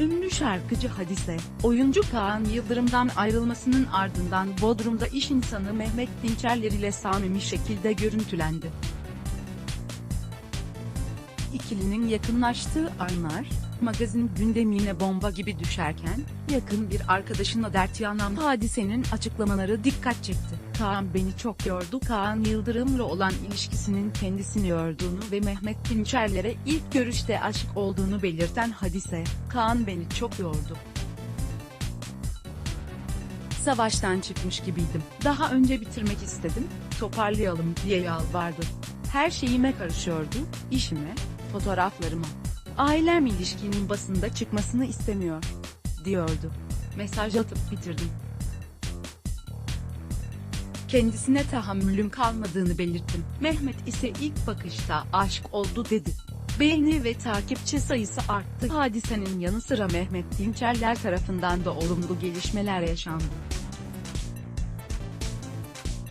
Ünlü şarkıcı Hadise, oyuncu Kaan Yıldırım'dan ayrılmasının ardından Bodrum'da iş insanı Mehmet Dinçerler ile samimi şekilde görüntülendi. İkilinin yakınlaştığı anlar, magazin gündemine bomba gibi düşerken, yakın bir arkadaşına dert yanan hadisenin açıklamaları dikkat çekti. Kaan beni çok yordu. Kaan Yıldırım'la olan ilişkisinin kendisini yorduğunu ve Mehmet Dinçerler'e ilk görüşte aşık olduğunu belirten hadise, Kaan beni çok yordu. Savaştan çıkmış gibiydim. Daha önce bitirmek istedim, toparlayalım diye yalvardı. Her şeyime karışıyordu, işime, fotoğraflarıma. Ailem ilişkinin basında çıkmasını istemiyor, diyordu. Mesaj atıp bitirdim. Kendisine tahammülüm kalmadığını belirttim. Mehmet ise ilk bakışta aşk oldu dedi. Beğeni ve takipçi sayısı arttı. Hadisenin yanı sıra Mehmet Dinçerler tarafından da olumlu gelişmeler yaşandı.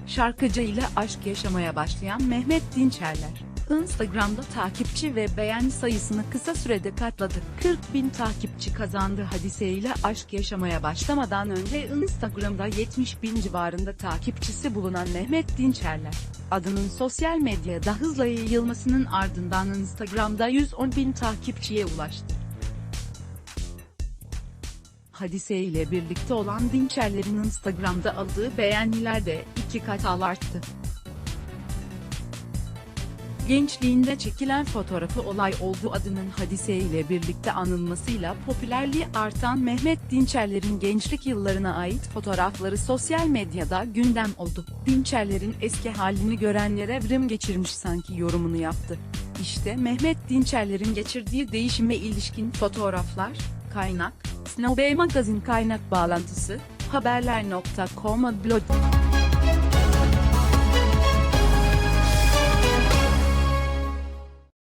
Şarkıcı ile aşk yaşamaya başlayan Mehmet Dinçerler, Instagram'da takipçi ve beğeni sayısını kısa sürede katladı. 40 bin takipçi kazandı hadiseyle aşk yaşamaya başlamadan önce Instagram'da 70 bin civarında takipçisi bulunan Mehmet Dinçerler, adının sosyal medyada hızla yayılmasının ardından Instagram'da 110 bin takipçiye ulaştı. Hadise ile birlikte olan Dinçerler'in Instagram'da aldığı beğeniler de iki kat arttı. Gençliğinde çekilen fotoğrafı olay oldu adının hadise ile birlikte anılmasıyla popülerliği artan Mehmet Dinçerler'in gençlik yıllarına ait fotoğrafları sosyal medyada gündem oldu. Dinçerler'in eski halini görenlere evrim geçirmiş sanki yorumunu yaptı. İşte Mehmet Dinçerler'in geçirdiği değişime ilişkin fotoğraflar, kaynak, Snow Magazin kaynak bağlantısı, haberler.com blog